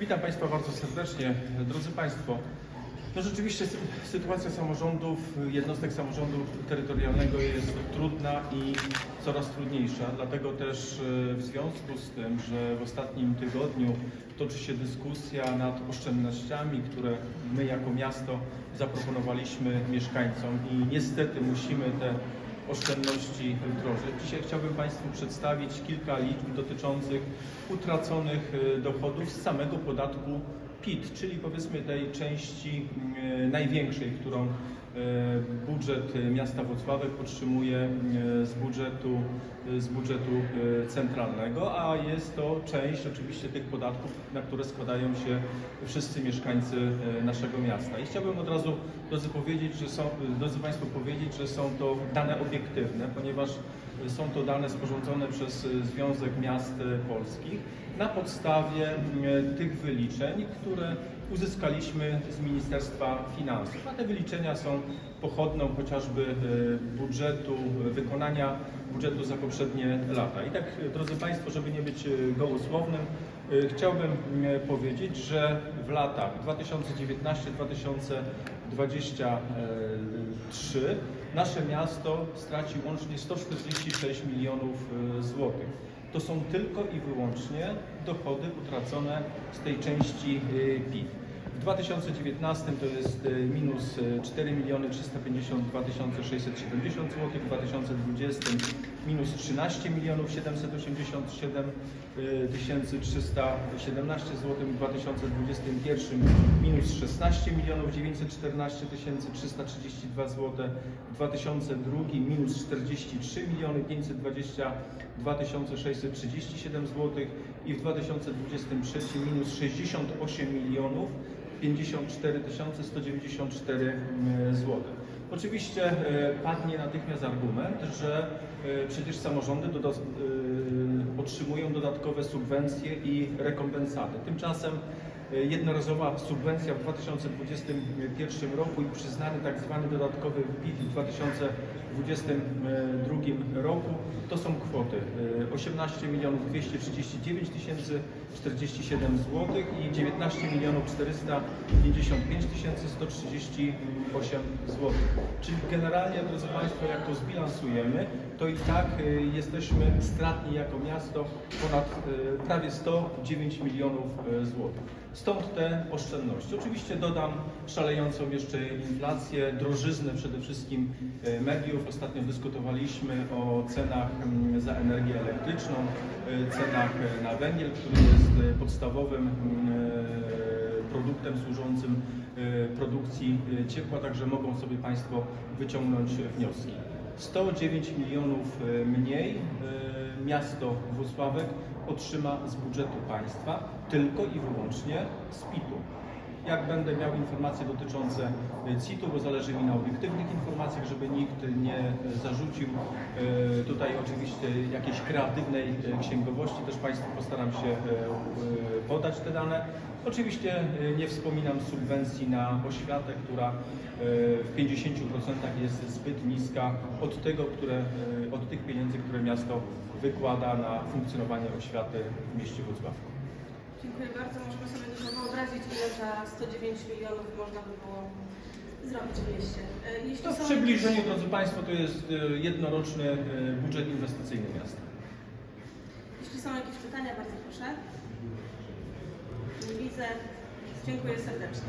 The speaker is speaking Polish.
Witam Państwa bardzo serdecznie. Drodzy Państwo, no rzeczywiście sy- sytuacja samorządów, jednostek samorządu terytorialnego jest trudna i coraz trudniejsza. Dlatego też e, w związku z tym, że w ostatnim tygodniu toczy się dyskusja nad oszczędnościami, które my jako miasto zaproponowaliśmy mieszkańcom i niestety musimy te oszczędności wdrożyć. Dzisiaj chciałbym Państwu przedstawić kilka liczb dotyczących utraconych e, dochodów z samego podatku PIT, czyli powiedzmy tej części mm, największej, którą e, budżet miasta Włocławek otrzymuje e, z budżetu, e, z budżetu e, centralnego, a jest to część oczywiście tych podatków, na które składają się wszyscy mieszkańcy e, naszego miasta. I chciałbym od razu, drodzy, powiedzieć, że są, drodzy Państwo, powiedzieć, że są to dane obiektywne, ponieważ są to dane sporządzone przez e, Związek Miast e, Polskich na podstawie e, tych wyliczeń, które uzyskaliśmy z Ministerstwa Finansów. A te wyliczenia są pochodną chociażby e, budżetu, e, wykonania budżetu za poprzednie lata. I tak, e, drodzy Państwo, żeby nie być gołosłownym, chciałbym powiedzieć, że w latach 2019-2023 nasze miasto straci łącznie 146 milionów złotych. To są tylko i wyłącznie dochody utracone z tej części e, PIT. W 2019 to jest e, minus e, 4 miliony 352 670 zł, w 2020 minus 13 milionów 787 317 zł, w 2021 minus 16 milionów 914 332 zł, w 2002 minus 43 miliony 522 637 zł i w 2023 minus 68 milionów 54 194 zł. Oczywiście e, padnie natychmiast argument, że e, przecież samorządy doda- e, otrzymują dodatkowe subwencje i rekompensaty. Tymczasem jednorazowa subwencja w 2021 roku i przyznany tak zwany dodatkowy PIT w 2022 roku to są kwoty e, 18 milionów 239 tysięcy 47 zł i 19 milionów 455 tysięcy 138 zł. Czyli generalnie, drodzy Państwo, jak to zbilansujemy, to i tak e, jesteśmy stratni jako miasto ponad e, prawie 109 milionów e, złotych. Stąd te oszczędności. Oczywiście dodam szalejącą jeszcze inflację, drożyznę przede wszystkim mediów. Ostatnio dyskutowaliśmy o cenach za energię elektryczną, cenach na węgiel, który jest podstawowym produktem służącym e, produkcji e, ciepła, także mogą sobie Państwo wyciągnąć wnioski. 109 milionów e, mniej miasto Włocławek otrzyma z budżetu państwa tylko i wyłącznie z PIT-u. Jak będę miał informacje dotyczące e, CIT-u, bo zależy mi na obiektywnych informacjach, żeby nikt nie e, zarzucił e, tutaj oczywiście jakiejś kreatywnej księgowości, też Państwu postaram się podać te dane. Oczywiście nie wspominam subwencji na oświatę, która w 50% jest zbyt niska od tego, które, od tych pieniędzy, które miasto wykłada na funkcjonowanie oświaty w mieście Wrocławku. Dziękuję bardzo. Możemy sobie tylko wyobrazić, ile za 109 milionów można by było zrobić w mieście. E, Jeśli To w są przybliżeniu, drodzy Państwo, to jest e, jednoroczny e, budżet inwestycyjny miasta. Jeśli są jakieś pytania, bardzo proszę. Nie widzę. Dziękuję serdecznie.